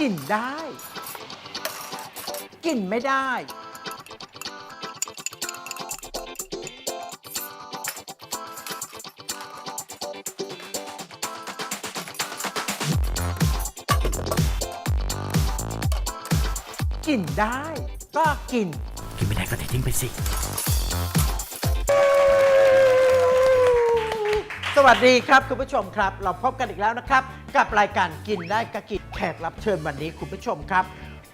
กินได้กินไม่ได้กินได้ ก็กิน กินไม่ได้ก็เททิ้งไปสิ สวัสดีครับ คุณผู้ชมครับ เราพบกันอีกแล้วนะครับ กับรายการกินได้กะกิน แขกรับเชิญวันนี้คุณผู้ชมครับ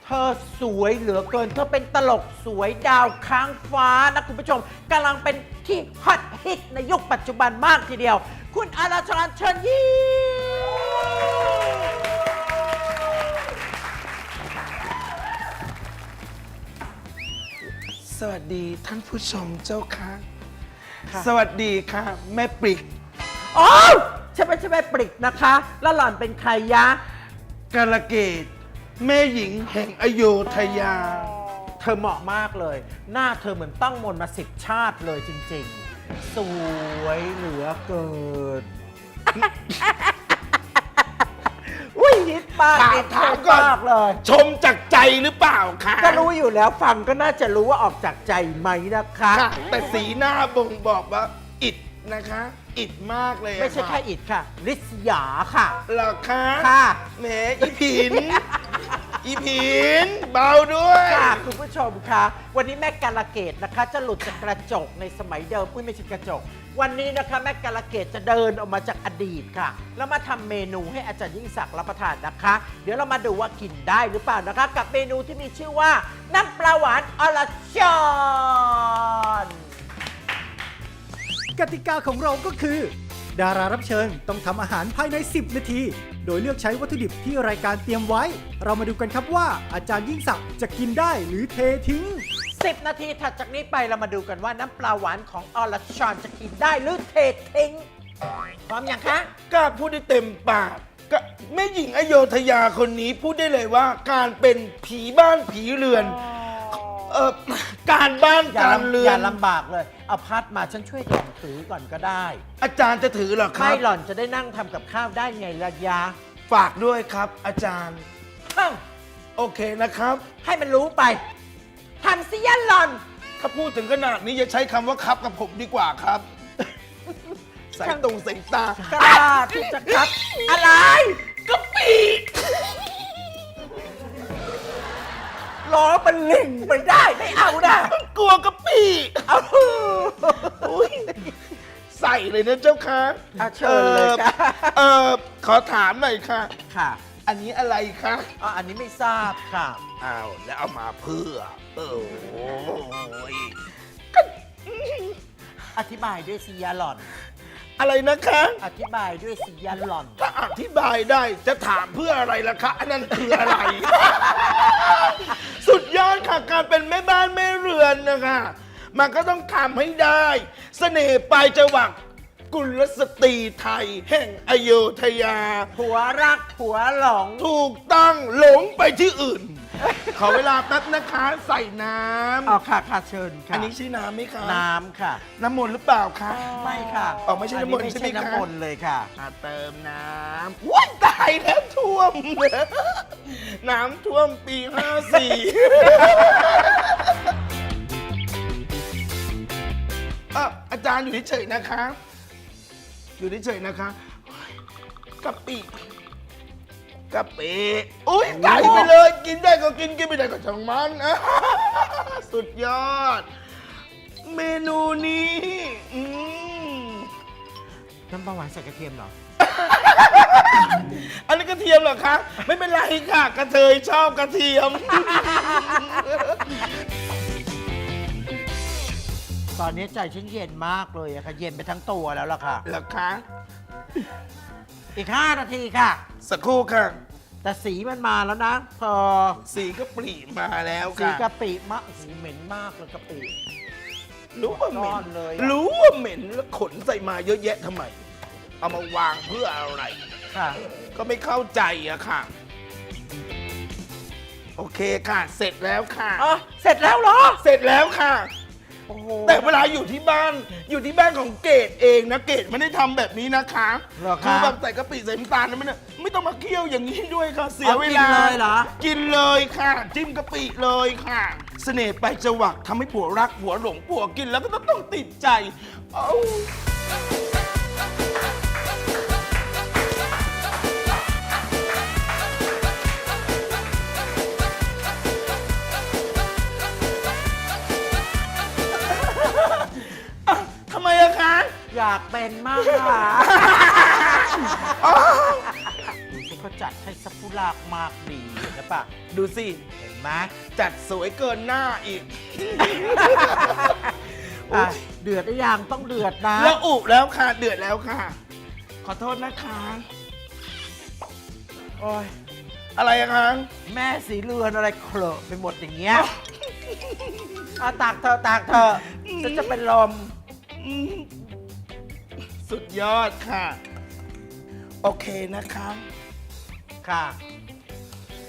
เธอสวยเหลือเกิน เธอเป็นตลกสวยดาวค้างฟ้านะคุณผู้ชมกำลังเป็นที่ฮอตฮิตในยุคปัจจุบันมากทีเดียว คุณอาราชรเชิญยิ้มสวัสดีท่านผู้ชมเจ้าค่ะค่ะสวัสดีค่ะ แม่ปริก โอ้วใช่ไหมใช่ไหมปริกนะคะ แล้วหล่อนเป็นใครยะ กาลเกตแม่หญิงแห่งอโยธยา เธอเหมาะมากเลย หน้าเธอเหมือนต้องมนต์มาสิบชาติเลยจริงๆ สวยเหลือเกิน อุ้ยฮิตมากถามฮิตถามก่อน มากเลย ชมจากใจหรือเปล่าคะก็รู้อยู่แล้วฟังก็น่าจะรู้ว่าออกจากใจไหมนะคะ ค่ะแต่สีหน้าบ่งบอกว่าอิดนะคะ อิดมากเลยอะไม่ใช่ะแค่อิดค่ะลิศยาค่ะเหรอคะค่ะ แหมอีผิน อีผิน เบาด้วย ค่ะคุณผู้ชมคะวันนี้แม่กาลเกตนะคะ จะหลุดจากกระจกในสมัยเดิมอุ้ยไม่ใช่กระจก วันนี้นะคะแม่กาลเกตจะเดินออกมาจากอดีตค่ะ แล้วมาทำเมนูให้อาจารย์ยิ่งศักดิ์รับประทานนะคะ เดี๋ยวเรามาดูว่ากินได้หรือเปล่านะคะ กับเมนูที่มีชื่อว่าน้ำปลาหวานอลชอน กติกาของเราก็คือ ดารารับเชิญต้องทำอาหารภายใน 10 นาที โดยเลือกใช้วัตถุดิบที่รายการเตรียมไว้ เรามาดูกันครับว่าอาจารย์ยิ่งศักดิ์จะกินได้หรือเททิ้ง 10 นาทีถัดจากนี้ไปเรามาดูกันว่าน้ำปลาหวานของอลชอนจะกินได้หรือเททิ้งพร้อมยังคะกล้าพูดได้เต็มปากก็แม่หญิงอโยธยาคนนี้พูดได้เลยว่าการเป็นผีบ้านผีเรือน เออการบ้านอย่าการลำเรืออนย่าลำบากเลยเอาพัดมาฉันช่วยหล่อนถือก่อนก็ได้อาจารย์จะถือเหรอครัไม่บ หล่อนจะได้นั่งทำกับข้าวได้ไงละยาฝากด้วยครับ อาจารย์เอ้าโอเคนะครับ ให้มันรู้ไปทำสิยะหล่อน ถ้าพูดถึงขนาดนี้อย่าใช้คำว่าครับกับผมดีกว่าครับใส่ตรงใส่ตากล้าที่จะครับอะไร กะปิ ล้อมันลิงไม่ได้ไม่เอานะกลัวกะปิเอาอุ๊ยใส่เลยนะเจ้าค่ะเอาเชิญเลยค่ะเออขอถามหน่อยค่ะ ค่ะอันนี้อะไรคะอ๋ออันนี้ไม่ทราบค่ะ อ้าวแล้วเอามาเพื่อ เออโอ้ย อธิบายด้วยสิยะหล่อน อะไรนะคะ อธิบายด้วยสิยะหล่อน ถ้าอธิบายได้จะถามเพื่ออะไรล่ะคะ อันนั้นคืออะไร สุดยอดค่ะ การเป็นแม่บ้านแม่เรือนนะคะ มันก็ต้องทำให้ได้ เสน่ห์ปลายจวักกุลสตรีไทย แห่งอโยธยา ผัวรักผัวหลง ถูกต้องหลงไปที่อื่น ขอเวลาแป๊บนะคะใส่น้ำเอาค่ะค่ะเชิญค่ะอันนี้ชื่อน้ำไหมคะน้ำค่ะ น้ำมนต์หรือเปล่าคะ ไม่ค่ะออกไม่ใช่น้ำมนต์อัใช่ไหมคะน้ำมนต์เลยค่ะอะเติมน้ำว้ายตายแล้วท่วม น้ำท่วมปีห้าสี่อะอาจารย์อยู่เฉยๆนะคะ อยู่เฉยๆนะคะกะปิ กะปิอุ้ยไก่ไปเลย กินได้ก็กิน กินไม่ได้ก็ช่างมัน สุดยอด เมนูนี้อืมน้ำปลาหวานใส่กระเทียมเหรอ อันนี้กระเทียมเหรอคะ ไม่เป็นไรค่ะ กระเทยชอบกระเทียม ตอนนี้ใจฉันเย็นมากเลยอะค่ะ เย็นไปทั้งตัวแล้วล่ะค่ะ เหรอคะ อีก 5 นาทีค่ะ สักครู่ค่ะ แต่สีมันมาแล้วนะ พอสีก็ปรีมาแล้วสีค่ะกะปิมะโอ้โหเหม็นมากเลยกะปิ รู้ว่าเหม็ก้อนนเลยอะ รู้ว่าเหม็นแล้วขนใส่มาเยอะแยะทำไม เอามาวางเพื่ออะไร ค่ะ ก็ไม่เข้าใจอะค่ะ โอเคค่ะ เสร็จแล้วค่ะ อ๋อ เสร็จแล้วเหรอ เสร็จแล้วค่ะโอ้โห แต่เวลาอยู่ที่บ้านอยู่ที่บ้านของเกดเองนะเกดไม่ได้ทำแบบนี้นะคะเหรอคะคือแบบใส่กะปิใส่น้ำตาลนั้นมันน่ะไม่ต้องมาเคี่ยวอย่างนี้ด้วยค่ะ เสียเวลาเอากินเลยเหรอ กินเลยค่ะ จิ้มกะปิเลยค่ะ เสน่ห์ไปจวักทำให้ผัวรักผัวหลงผัวกินแล้วก็ต้องต้องติดใจเอ้าอะ อยากเป็นมากค่ะดูสิเขาจัดให้สักผู้ลากมากดีเห็นะปะดูสิ เห็นไหมจัดสวยเกินหน้าอีก อะเดือดหรือยังต้องเดือดนะ แล้วอุแล้วค่ะ เดือดแล้วค่ะ ขอโทษนะคะ โอ้ย อะไรอะคะแม่สีเรือนอะไรเคลอะไปหมดอย่างเงี้ยเอาตากเธอะตากเธอะฉันจะเป็นลม อืม สุดยอดค่ะ โอเคนะคะค่ะ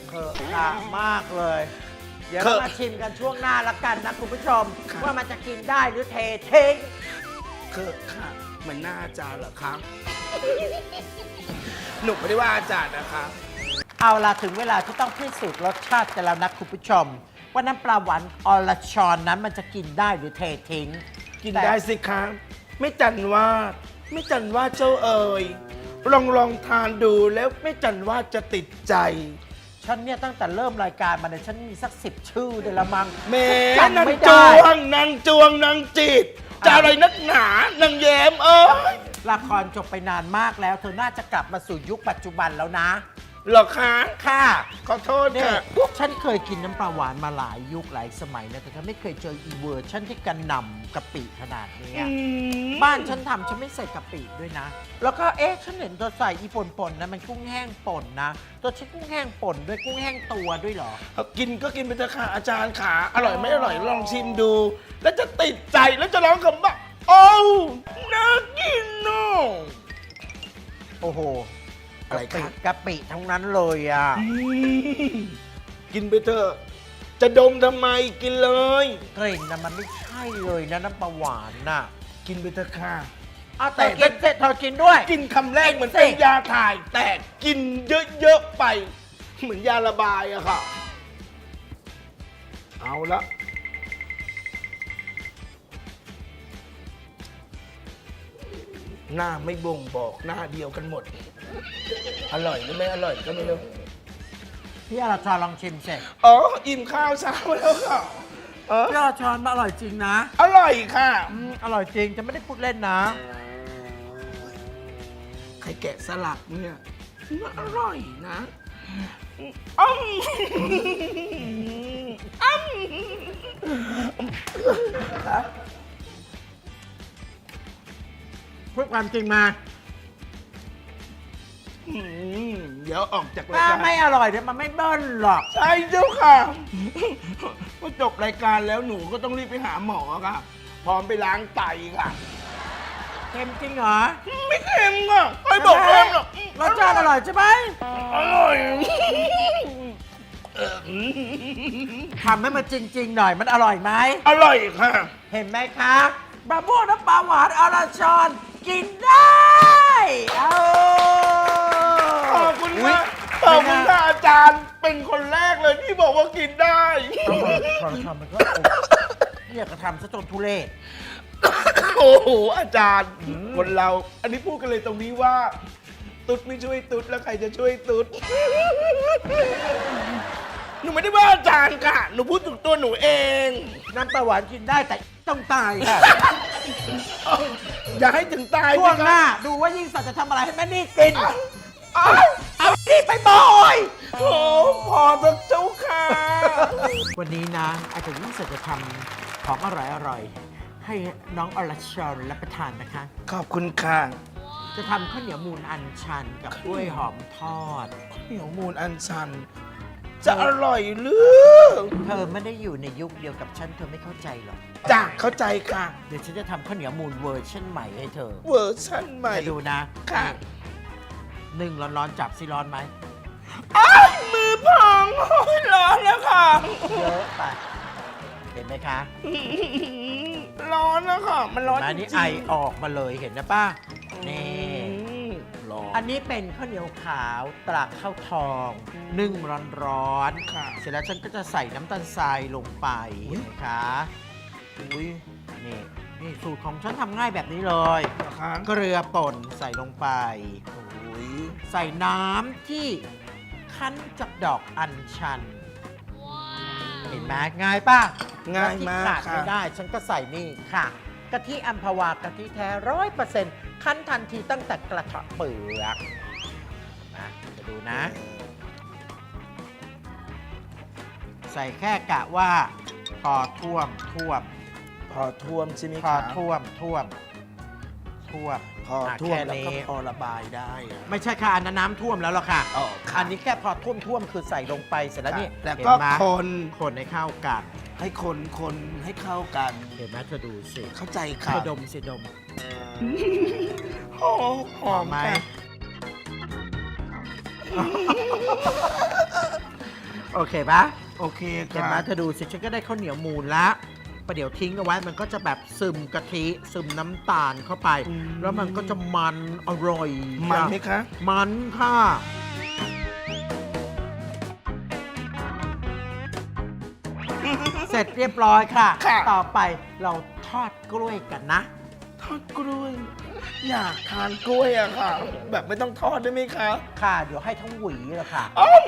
เคลอะค่ะมากเลย เดี๋ยวเคเราอะมาชิมกันช่วงหน้าละกันนะคุณผู้ชมครับว่ามันจะกินได้หรือเททิ้งเคือค่ะเหมันหน้าอาจารย์เหรอคะหนูไม่ได้ว่าอาจารย์นะคะ เอาล่ะถึงเวลาที่ต้องพิสูจน์รสชาติกันแล้วนะคุณผู้ชม ว่าน้ำปลาหวานออลชอนนั้นมันจะกินได้หรือเททิ้ง กินแต่ได้สิคะไม่จันว่า ไม่จันว่าเจ้าเอ่ยลองลองทานดูแล้วไม่จันว่าจะติดใจ ฉันเนี่ยตั้งแต่เริ่มรายการมาเนี่ยฉันมีสักสิบชื่อเดยวละมังแม่จำนางไม่จได้วงนางจวงนางจิต จะอะไรนักหนานางแย้มเอ้ย ละครจบไปนานมากแล้ว เธอน่าจะกลับมาสู่ยุคปัจจุบันแล้วนะ เหรอคะค่ะขอโทษเนี่ยค่ะฉันเคยกินน้ำปลาหวานมาหลายยุคหลายสมัยนะแต่ฉันไม่เคยเจออีเวอร์ชันที่กระหน่ำกะปิขนาดนี้อืมบ้านฉันทำฉันไม่ใส่กะปิด้วยนะ แล้วก็เอ๊ะฉันเห็นเธอใส่อีป่นป่นๆนะมันกุ้งแห้งป่นนะ ตัวฉันกุ้งแห้งป่นด้วยกุ้งแห้งตัวด้วยเหรอ เอากินก็กินไปเถอะค่ะอาจารย์ขาอร่อยไม่อร่อยลองชิมดู แล้วจะติดใจแล้วจะร้องคำว่าโอ้วน่ากินเนาะโอ้โห อะไรกะปิครับกะปิทั้งนั้นเลยอะอืมกินไปเถอะจะดมทำไมกินเลย กลิ่นนะมันไม่ใช่เลยนะน้ำปลาหวานน่ะกินไปเถอะค่ะ เอาแต่กินเสร็จเธอกินด้วย กินคำแรกเหมือนเป็นยาถ่าย แต่กินเยอะๆไป เหมือนยาระบายอะค่ะ เอาละหน้าไม่บ่งบอกหน้าเดียวกันหมด อร่อยหรือไม่อร่อยก็ไม่รู้ พี่อาราชอนลองชิมเสร็จอ๋อ อิ่มข้าวเช้าแล้วค่ะเออพี่อาราชอนมันอร่อยจริงนะอร่อยค่ะ อืมอร่อยจริงจะไม่ได้พูดเล่นนะใครแกะสลักเนี่ยมันอร่อยนะอ้ำอ้ำพูดความจริงมา อืมเดี๋ยวออกจากรายถ้าการ ไม่อร่อยเดี๋ยวมันไม่เบิ้ลหรอก ใช่เจ้าค่ะ พอจบรายการแล้วหนูก็ต้องรีบไปหาหมอค่ะ พร้อมไปล้างไตค่ะ เค็มจริงเหรอไม่เค็มอะไม่บอกเค็มหรอกรสชาติอร่อยใช่ไหมอร่อยเออทำให้มันจริง ๆ หน่อยมันอร่อยไหม อร่อยค่ะ เห็นไหมคะบาบูน้ำปลาหวานอาราชอนกินได้ เอาข อบคุณอุ๊ยค่ะขอบคุณค่ะอาจารย์เป็นคนแรกเลยที่บอกว่ากินได้เอามาอาราชอนมันก็เรียกกระทำซะจนทุเรศ โอ้โหอาจารย์คนเรา อันนี้พูดกันเลยตรงนี้ว่า ตุ๊ดไม่ช่วยตุ๊ดแล้วใครจะช่วยตุ๊ดหนูไม่ได้ว่าอาจารย์ค่ะ หนูพูดถึงตัวหนูเอง น้ำปลาหวานกินได้แต่ต้องตายค่ะ อย่าให้ถึงตายช่วงสิหคะน้า ดูว่ายิ่งสัตว์จะทำอะไรให้แม่นี่กินอ้าวเอานี่ไปบ่อยโอ้พอเถอะเจ้าค่ะ วันนี้นะ อาจารย์ยิ่งสัตว์จะทำของอร่อยอร่อยๆ ให้น้องอรชรรับประทานนะคะ ขอบคุณค่ะจะทำข้าวเหนียวมูนอันชันกับกล้วยหอมทอด เหนียวมูลอันชัน จะอร่อยหรือเธอไม่ได้อยู่ในยุคเดียวกับฉันเธอไม่เข้าใจหรอก จ้ะเข้าใจค่ะ เดี๋ยวฉันจะทำข้าวเหนียวมูนเวอร์ชันใหม่ให้เธอเวอร์ชันใหม่จะดูนะค่ะห นึ่งร้อนๆจับสิร้อนไหมอ้ายมือพองโอ้ยร้อนแล้วค่ะ เยอะไปเห็นไหมคะร้อนแล้วค่ะ มันร้อนมาจริงๆนี่ไอออกมาเลยเห็นนะป้านี่ อืมร้อนอันนี้เป็นข้าวเหนียวขาวตราข้าวทอง นึ่งร้อนค่ะ ๆเสร็จแล้วฉันก็จะใส่น้ำตาลทรายลงไปอุ๊ย นะคะอุ้ยนี่นี่สูตรของฉันทำง่ายแบบนี้เลย เหรอคะเกลือป่นใส่ลงไปอุ้ย ใส่น้ำที่คั้นจากดอกอัญชัน เห็นไหมง่ายป่ะง่ายมากและที่ขาดค่ะ ไม่ได้ ฉันก็ใส่นี่ค่ะกะทิอัมพวากะทิแท้ร้อยเปอร์เซ็นต์คั้นทันทีตั้งแต่กระเทาะเปลือกนะจะดูนะ ใส่แค่กะว่า พอท่วมท่วม พอท่วมใช่ไหมพอคะท่วมท่วมท่วม พอท่วมะแล้วก็ค่นี้พอระบายได้อะ ไม่ใช่ค่ะอันนั้นน้ำท่วมแล้วหรอกค่ะอ๋อค่ะอันนี้แค่พอท่วมท่วมๆคือใส่ลงไปเสร็จแล้วนี่แล้วเห็นก็ไหมคนคนให้เข้ากัน ให้คนคนให้เข้ากัน เห็นไหมเธอดูสิเข้าใจเธค่ะอดมสิดม โอ้หอมไหม ค่ะโอเคปะโอเคเห็นค่ะไหมเธอดูสิฉันก็ได้ข้าวเหนียวมูลละ ประเดี๋ยวทิ้งเอาไว้มันก็จะแบบซึมกะทิซึมน้ำตาลเข้าไปแล้วมันก็จะมันอร่อยมันไหมคะ มันค่ะ เสร็จเรียบร้อยค่ะ ค่ะ ต่อไปเราทอดกล้วยกันนะ ทอดกล้วย อยากทานกล้วยอะค่ะ แบบไม่ต้องทอดได้ไหมคะค่ะเดี๋ยวให้ทั้งหวีเลยค่ะ อ้าว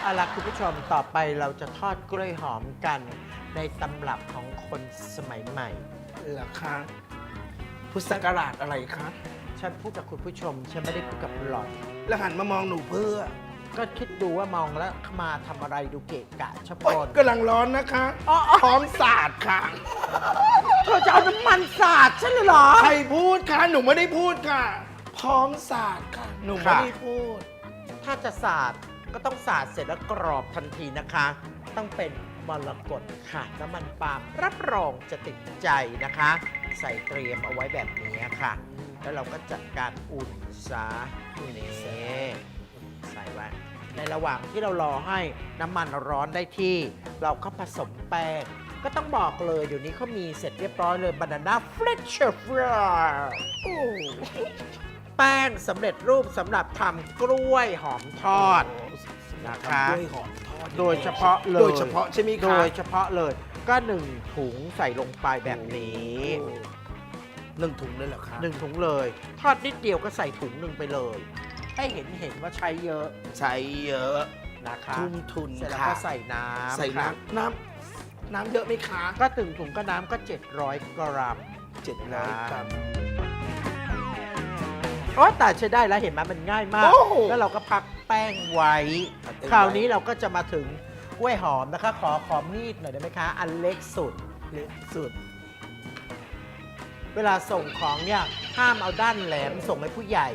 เอาล่ะคุณผู้ชมต่อไปเราจะทอดกล้วยหอมกัน ในตำรับของคนสมัยใหม่ เหรอคะพุทธศักราชอะไรคะฉันพูดกับคุณผู้ชม ฉันไม่ได้พูดกับหล่อน แล้วหันมามองหนูเพื่อก็คิดดูว่ามองแล้วมาทำอะไรดูเกะกะชะปโอ๊ยน กำลังร้อนนะคะอ๋ออ๋อ พร้อมสาดค่ะเธอจะเอาน้ำมันสาดฉันเลยเหรอ ใครพูดคะหนูไม่ได้พูดค่ะ พร้อมสาดค่ะ หนูไม่ค่ะ ได้พูด ถ้าจะสาดก็ต้องสาดเสร็จแล้วกรอบทันทีนะคะ ต้องเป็น มรกตค่ะ น้ำมันปาล์มรับรองจะติดใจนะคะ ใส่เตรียมเอาไว้แบบนี้ค่ะ แล้วเราก็จัดการอุ่นซะนี่ใส่ไว้ในระหว่างที่เรารอให้น้ำมันร้อนได้ที่ เราก็ผสมแป้งก็ต้องบอกเลยเดี๋ยวนี้เขามีเสร็จเรียบร้อยเลยบานาน่าเฟรชเชอร์ฟรแป้งสำเร็จรูปสำหรับทำกล้วยหอมทอด นะคะ ทำกล้วยหอมทอดโดยเฉพาะเลยโดยเฉพาะใช่ไหมคะ โดยเฉพาะเลย ก็หนึ่งถุงใส่ลงไปแบบนี้โอ้หนึ่งถุงเลยเหรอคะหนึ่งถุงเลย ทอดนิดเดียวก็ใส่ถุงหนึ่งไปเลย ให้เห็นเห็นว่าใช้เยอะใช้เยอะนะคะทุ่มทุนเสร็จแล้วค่ะก็ใส่น้ำใส่ค่ะน้ำน้ำน้ำเยอะไหมคะก็ถึงถุงก็น้ำก็ 700 กรัม เจ็ดร้อยกรัม โอ้แต่ใช้ได้แล้วเห็นไหมมันง่ายมาก โอ้โห แล้วเราก็พัก แป้งไว้พักแป้งไว้ คราวนี้เราก็จะมาถึงกล้วยหอมนะคะ ขอขอมีดหน่อยได้ไหมคะ อันเล็กสุดเล็กสุด เวลาส่งของเนี่ยห้ามเอาด้านแหลมส่งให้ผู้ใหญ่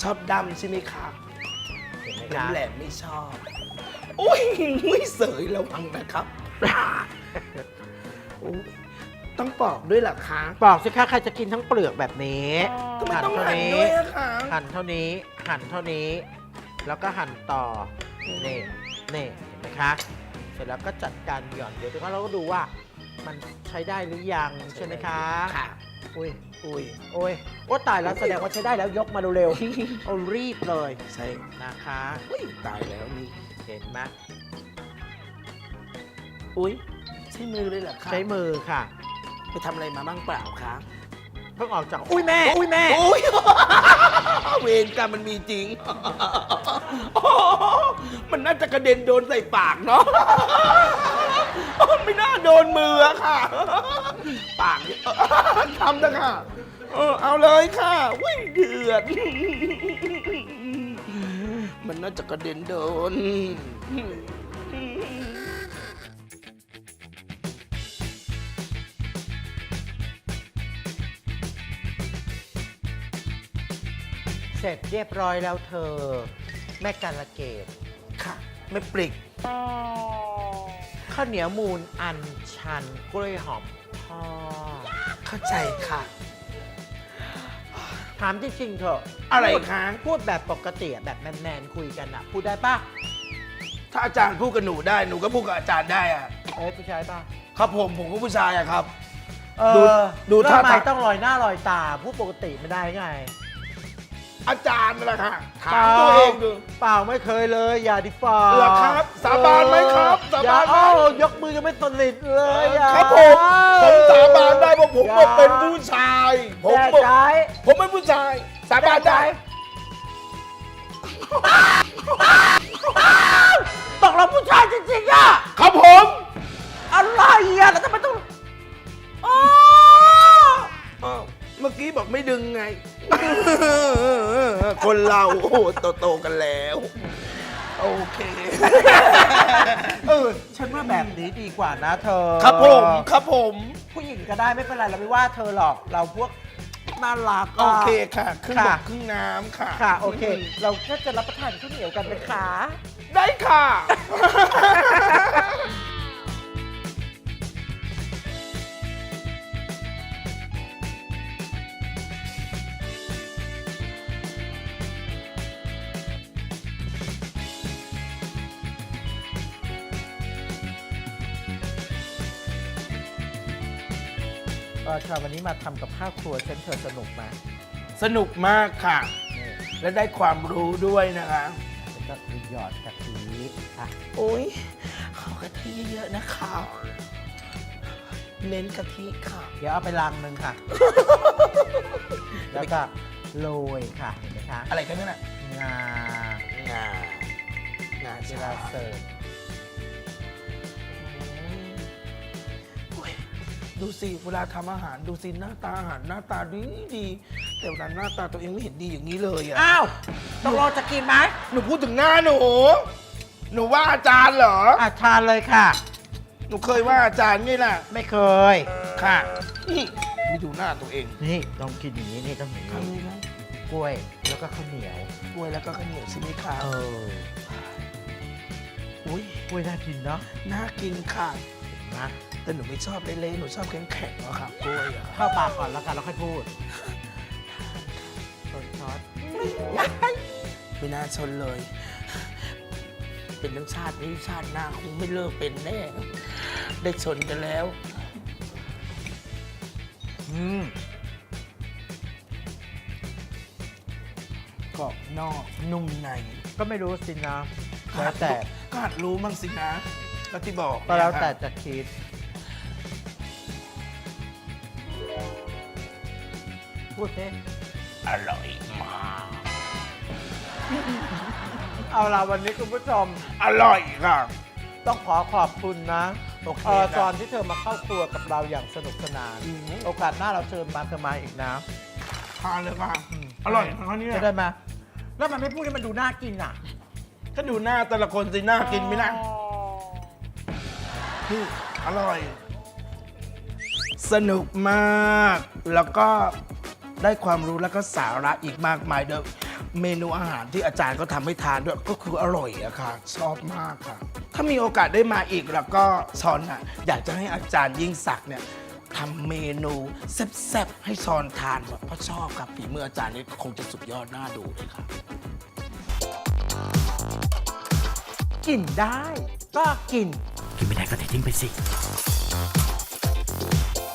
ชอบดำใช่ไหมคะเห็นไหมแหลคะมแหลมไม่ชอบอุ้ยไม่เสยระวังนะครับอุ๊ย ต้องปอกด้วยเหรอคะบอกสิคะใครจะกินทั้งเปลือกแบบนี้ ทำไมหั่นต้องเท่าหั่นนี้ด้วยอะคะหั่นเท่านี้หั่นเท่านี้ แล้วก็หั่นต่อนี่นี่เห็นไหมคะ เสร็จแล้วก็จัดการหย่อนเดี๋ยวเราก็ดูว่า มันใช้ได้หรือยังใช่ไหมคะค่ะ อุ้ยอุ้ยโอ้ยโอ้ตายแล้วแสดงว่าใช้ได้แล้วยกมาเร็วๆเอารีบเลยใช่นะคะอุ้ยตายแล้วนี่เห็นไหมอุ้ยใช้มือเลยเหรอคะใช้มือค่ะ ไปทำอะไรมาบ้างเปล่าคะ เพิ่งออกจากอุ้ยแม่ อุ้ยแม่ อุ้ย เวรกรรมมันมีจริง มันน่าจะกระเด็นโดนใส่ปากเนาะ ไม่น่าโดนมืออะค่ะ ปากเนี่ยทำนะค่ะ เออเอาเลยค่ะวิ่งเดือด มันน่าจะกระเด็นโดน ร็จเรียบร้อยแล้วเธอ แม่กาลเกตค่ะไม่ปลิกข้าวเหนียวมูลอันชันกล้วยหอมทอดเข้าใจค่ะ ถามจริงๆเถอะอะไรพูดคะ พูดแบบปกติอะแบบแมนๆคุยกันอะพูดได้ปะถ้าอาจารย์พูดกับหนูได้หนูก็พูดกับอาจารย์ได้อะเอ้ยผู้ชายปะครับผมผมก็ผู้ชายอะครับ เอดูอดูแล้วท่าทำไมทางต้องลอยหน้าลอยตาผู้ปกติไม่ได้ไง อาจารย์นั่นแหละค่ะถามตัวเองดู เปล่าไม่เคยเลย อย่าดิฟ้าเหรอครับสาบานไหมครับสาบานไหม อย่เอ้ยกมือยังไม่สนิทเลยอย่าครับผมผมสาบานได้เพราะผมอย่าเป็นผู้ชาย ผมแน่บอกใจ ผมเป็นผู้ชาย สาบานได้ ตกเราผู้ชายจริงๆอะครับผม อะไรอะแล้วทำไมต้องอ๋ออ้าวเมื่อกี้บอกไม่ดึงไง คนเราโอ้โหโตๆกันแล้ว โอเค เออ ฉันว่าแบบนี้ดีกว่านะเธอครับผม ครับผม ผู้หญิงก็ได้ไม่เป็นไรเราไม่ว่าเธอหรอกเราพวกน่ารักะ โอเคค่ะครึ่งบค่ะ กครึ่งน้ำค่ะ ค่ะ โอเค เราก็จะรับประทานข้าวเหนียวกันนะคะ ได้ค่ะ ออค่ะวันนี้มาทำกับข้าวครัวฉันเธอสนุกไหมสนุกมากค่ะ นี่และได้ความรู้ด้วยนะคะฉันก็มีหยอดกะทิอะโอ้ยขอกะทิเยอะๆนะคะ เน้นกะทิค่ะ เดี๋ยวเอาไปลังหนึ่งค่ะ แล้วก็โรยค่ะเห็นไหมคะอะไรกันเนี่ยน่ะงางางาเวเวลาลาเสิร์ฟ ดูสิเวลาทำอาหารดูสิหน้าตาอาหารหน้าตาดีดีแต่เวลาหน้าตาตัวเองไม่เห็นดีอย่างนี้เลยอะอ้าวตกลงจะกินไหมหนูพูดถึงหน้าหนู หนูว่าอาจารย์เหรอ อะทานเลยค่ะ หนูเคยว่าอาจารย์ไงล่ะไม่เคย ค่ะนี่ไม่ดูหน้าตัวเองนี่ต้องกินอย่างนี้นี่ต้องอย่างทำนี้เลยนะกล้วยแล้วก็ข้าวเหนียว กล้วยแล้วก็ข้าวเหนียวใช่ไหมคะเอออุ้ยกล้วยน่ากินเนาะน่ากินค่ะ นะ แต่หนูไม่ชอบเละๆหนูชอบแข็งๆอะค่ะกล้วยอะเข้าปากก่อนแล้วกันแล้วค่อยพูดต้นช็อตไม่น่าชนเลย เป็นทั้งชาตินี้ชาติหน้าคงไม่เลิกเป็นแน่ ได้ชนกันแล้ว อืมกรอบนอกนุ่มใน ก็ไม่รู้สินะแล้วแต่ ก็หัดรู้บ้างสินะ ก็ที่บอกก็แล้วแต่เนี่ยค่ะจะคิด พูดสิอร่อยมาก เอาล่ะวันนี้คุณผู้ชม อร่อยค่ะ ต้องขอขอบคุณนะโอเคเออครับตอนที่เธอมาเข้าครัวกับเราอย่างสนุกสนาน อืมโอกาสหน้าเราเชิญมาเธอมาอีกนะ ทานเลยค่ะอร่อยทั้งนี้จะได้ไหมแล้วมันไม่พูดให้มันดูน่ากินอะ ก็ดูหน้าแต่ละคนสิน่ากินไหมนะ นี่อร่อย สนุกมาก แล้วก็ได้ความรู้แล้วก็สาระอีกมากมายด้วยเมนูอาหารที่อาจารย์ก็ทำให้ทานด้วยก็คืออร่อยอะค่ะ ชอบมากค่ะ ถ้ามีโอกาสได้มาอีกแล้วก็ชอนอะอยากจะให้อาจารย์ยิ่งศักดิ์เนี่ยทำเมนูแซ่บๆให้ชอนทานเพราะชอบครับฝีมืออาจารย์นี่คงจะสุดยอดน่าดูเลยครับกินได้ก็กิน กินไม่ได้ก็เททิ้งไปสิ